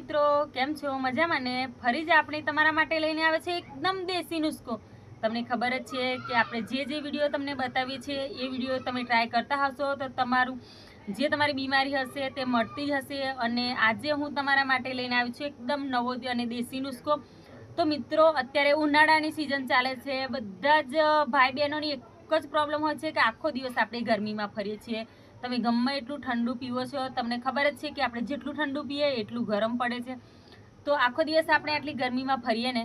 મિત્રો, કેમ છો? મજામાં ને? ફરી જ આપણે તમારા માટે લઈને આવે છે એકદમ દેશી નુસ્ખો. તમને ખબર જ છે કે આપણે જે જે વીડિયો તમને બતાવીએ છીએ, એ વીડિયો તમે ટ્રાય કરતા હશો તો તમારું, જે તમારી બીમારી હશે તે મળતી જ હશે અને આજે હું તમારા માટે લઈને આવી છું એકદમ નવો અને દેશી નુસ્ખો. તો મિત્રો, અત્યારે ઉનાળાની સિઝન ચાલે છે. બધા જ ભાઈ બહેનોની એક જ પ્રોબ્લેમ હોય છે કે આખો દિવસ આપણે ગરમીમાં ફરીએ છીએ. તમે ગમે એટલું ઠંડુ પીવો છો, તમને ખબર જ છે કે આપણે જેટલું ઠંડુ પીએ એટલું ગરમ પડે છે. તો આખો દિવસ આપણે આટલી ગરમીમાં ફરીએ ને,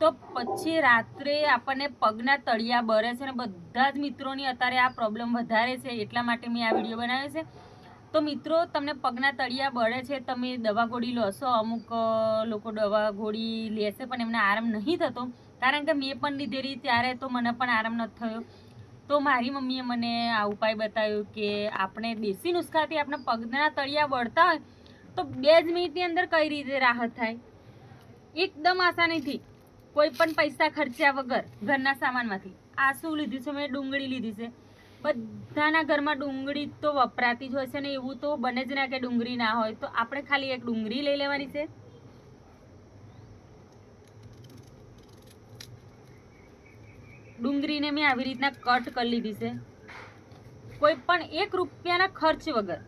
તો પછી રાત્રે આપણને પગના તળિયા બરે છે અને બધા જ મિત્રોની અત્યારે આ પ્રોબ્લેમ વધારે છે, એટલા માટે મેં આ વીડિયો બનાવ્યો છે. તો મિત્રો, તમને પગના તળિયા બળે છે, તમે દવા ગોળી લોશો, અમુક લોકો દવા ગોળી લેશે, પણ એમને આરામ નહીં થતો. કારણ કે મેં પણ લીધેલી ત્યારે તો મને પણ આરામ નથી થયો. તો મારી મમ્મીએ મને આ ઉપાય બતાવ્યો કે આપણે દેશી નુસ્ખાથી આપણે પગના તળિયા વળતા હોય, તો બે જ મિનિટની અંદર કઈ રીતે રાહત થાય? એકદમ આસાનીથી. કોઈ પણ પૈસા ખર્ચ્યા વગર ઘરના સામાનમાંથી. આ શું લીધું છે, મેં ડુંગળી લીધી છે. બધાના ઘરમાં ડુંગળી તો વપરાતી જ હોય છે ને એવું તો બને જ ના કે ડુંગળી ના હોય. તો આપણે ખાલી એક ડુંગળી લઈ લેવાની છે. ડુંગળીને મેં આવી રીતના કટ કરી લીધી છે. કોઈ પણ એક રૂપિયાના ખર્ચ વગર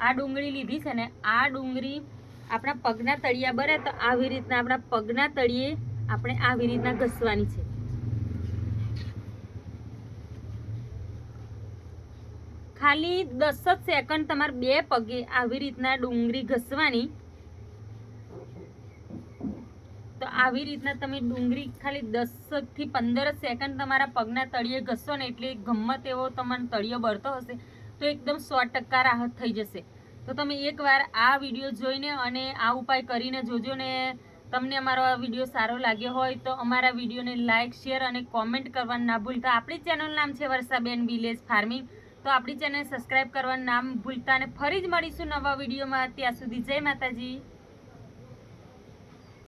આ ડુંગળી લીધી છે ને, આ ડુંગળી આપણા પગના તળિયા બરે તો આવી રીતના આપણા પગના તળિયે આપણે આવી રીતના ઘસવાની છે. ખાલી દસ જ સેકન્ડ તમારે બે પગે આવી રીતના ડુંગળી ઘસવાની તો આવી રીતના તમે ડુંગળી ખાલી દસથી પંદર સેકન્ડ તમારા પગના તળિયે ઘસશો ને એટલે ગમે તેવો તમારો તળિયો બળતો હશે, તો એકદમ સો ટકા રાહત થઈ જશે. તો તમે એકવાર આ વીડિયો જોઈને અને આ ઉપાય કરીને જોજો ને તમને અમારો આ વીડિયો સારો લાગ્યો હોય તો અમારા વિડીયોને લાઇક શેર અને કોમેન્ટ કરવાનું ના ભૂલતા. આપણી ચેનલ નામ છે વર્ષાબેન વિલેજ ફાર્મિંગ. તો આપણી ચેનલ સબસ્ક્રાઇબ કરવાનું નામ ભૂલતા અને ફરી જ મળીશું નવા વિડીયોમાં. ત્યાં સુધી જય માતાજી.